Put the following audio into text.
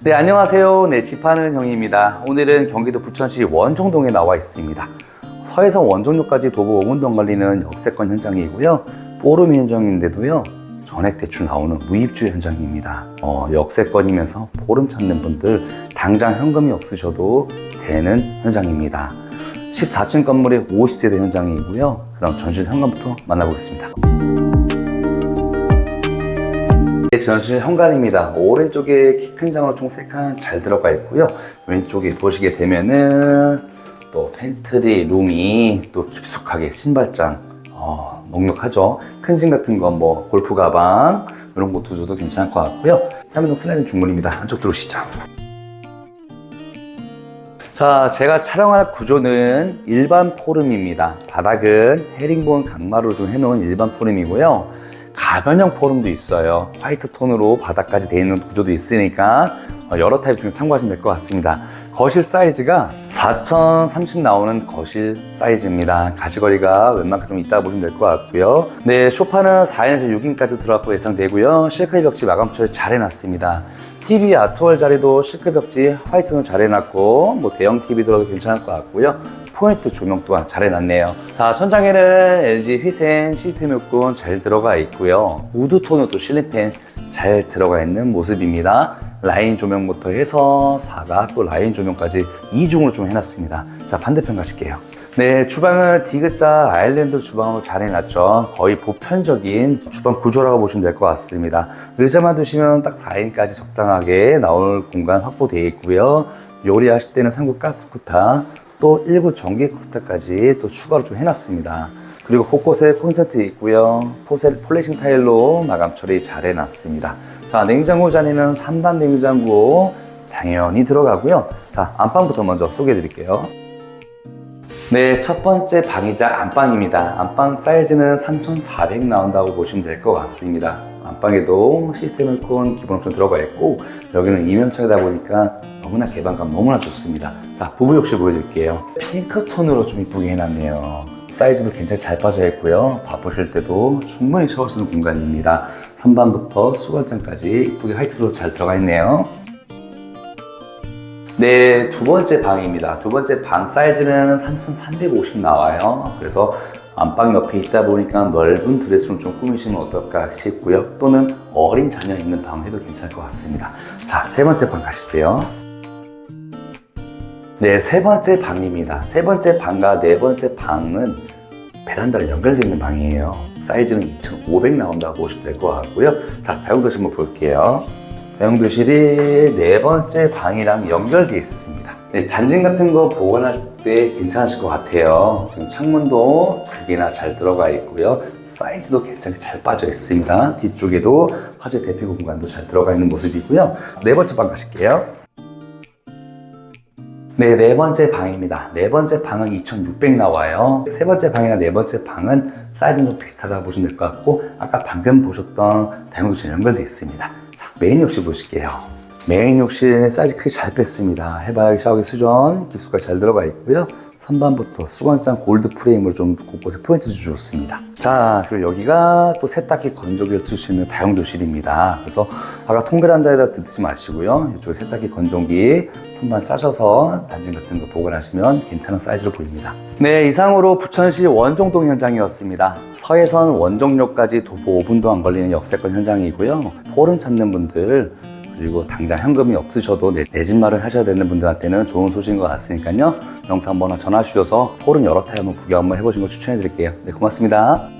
네, 안녕하세요. 네, 집하는 형입니다. 오늘은 경기도 부천시 원종동에 나와 있습니다. 서해선 원종역까지 도보 5분 동 걸리는 역세권 현장이고요. 포럼 현장인데도요. 전액 대출 나오는 무입주 현장입니다. 어, 역세권이면서 보름 찾는 분들 당장 현금이 없으셔도 되는 현장입니다. 14층 건물의 50세대 현장이고요. 그럼 전실 현관부터 만나보겠습니다. 네, 전실 현관입니다. 오른쪽에 키 큰 장으로 총 3칸 잘 들어가 있고요. 왼쪽에 보시게 되면은 또 팬트리 룸이 또 깊숙하게 신발장 어, 넉넉하죠. 큰 짐 같은 거뭐 골프 가방 이런 거 두줘도 괜찮을 것 같고요. 3인동 슬라이딩 중문입니다. 안쪽 들어오시죠. 자, 제가 촬영할 구조는 일반 포름입니다. 바닥은 헤링본 강마루 좀 해놓은 일반 포름이고요. 가변형 포름도 있어요. 화이트 톤으로 바닥까지 되어 있는 구조도 있으니까 어, 여러 타입 중에 참고하시면 될 것 같습니다. 거실 사이즈가 4030 나오는 거실 사이즈입니다. 가시거리가 웬만큼 좀 있다 보시면 될 것 같고요. 네, 소파는 4인에서 6인까지 들어갔고 예상되고요. 실크 벽지 마감 처리 잘 해놨습니다. TV 아트월 자리도 실크 벽지 화이트는 잘 해놨고 뭐 대형 TV 들어도 괜찮을 것 같고요. 포인트 조명 또한 잘 해놨네요. 자, 천장에는 LG 휘센 시트 목군 잘 들어가 있고요. 우드 톤으로 또 실링팬 잘 들어가 있는 모습입니다. 라인 조명부터 해서 사각 또 라인 조명까지 이중으로 좀 해놨습니다. 자, 반대편 가실게요. 네, 주방은 디귿자 아일랜드 주방으로 잘 해놨죠. 거의 보편적인 주방 구조라고 보시면 될 것 같습니다. 의자만 두시면 딱 4인까지 적당하게 나올 공간 확보되어 있고요. 요리하실 때는 상구 가스 쿠타, 또 1구 전기 쿠타까지 또 추가로 좀 해놨습니다. 그리고 곳곳에 콘센트 있고요. 포셀 폴리싱 타일로 마감 처리 잘 해놨습니다. 자, 냉장고 자리는 3단 냉장고 당연히 들어가고요. 자, 안방부터 먼저 소개해 드릴게요. 네, 첫 번째 방이자 안방입니다. 안방 사이즈는 3,400 나온다고 보시면 될 것 같습니다. 안방에도 시스템 에어컨 기본 옵션 들어가 있고 여기는 이면창이다 보니까 너무나 개방감 너무나 좋습니다. 자, 부부 욕실 보여드릴게요. 핑크 톤으로 좀 이쁘게 해놨네요. 사이즈도 굉장히 잘 빠져 있고요. 바쁘실 때도 충분히 샤워 쓰는 공간입니다. 선반부터 수건장까지 이쁘게 화이트로 잘 들어가 있네요. 네, 두 번째 방입니다. 두 번째 방 사이즈는 3,350 나와요. 그래서 안방 옆에 있다 보니까 넓은 드레스룸 좀 꾸미시면 어떨까 싶고요. 또는 어린 자녀 있는 방 해도 괜찮을 것 같습니다. 자, 세 번째 방 가실게요. 네, 세 번째 방입니다. 세 번째 방과 네 번째 방은 베란다로 연결되어 있는 방이에요. 사이즈는 2,500 나온다고 보시면 될 것 같고요. 자, 배용도실 한번 볼게요. 배용도실이 네 번째 방이랑 연결되어 있습니다. 네, 잔짐 같은 거 보관할 때 괜찮으실 것 같아요. 지금 창문도 두 개나 잘 들어가 있고요. 사이즈도 괜찮게 잘 빠져 있습니다. 뒤쪽에도 화재 대피 공간도 잘 들어가 있는 모습이고요. 네 번째 방 가실게요. 네, 네 번째 방입니다. 네 번째 방은 2600 나와요. 세 번째 방이나 네 번째 방은 사이즈는 좀 비슷하다 보시면 될 것 같고, 아까 방금 보셨던 다용도실 연결되어 있습니다. 자, 메인 욕실 보실게요. 메인 욕실 사이즈 크게 잘 뺐습니다. 해바라기 샤워기 수전, 깊숙하게 잘 들어가 있고요. 선반부터 수건장 골드 프레임으로 좀 곳곳에 포인트 주셨습니다. 자, 그리고 여기가 또 세탁기 건조기를 둘 수 있는 다용도실입니다. 그래서 아까 통베란다에다 듣지 마시고요. 이쪽에 세탁기 건조기 선반 짜셔서 단진 같은 거 보관하시면 괜찮은 사이즈로 보입니다. 네, 이상으로 부천시 원종동 현장이었습니다. 서해선 원종역까지 도보 5분도 안 걸리는 역세권 현장이고요. 포름 찾는 분들 그리고 당장 현금이 없으셔도 내, 내 집 마련 하셔야 되는 분들한테는 좋은 소식인 것 같으니까요. 영상 한번 전화 주셔서 포름 여러 타입 한번 구경 한번 해보시는 걸 추천해 드릴게요. 네, 고맙습니다.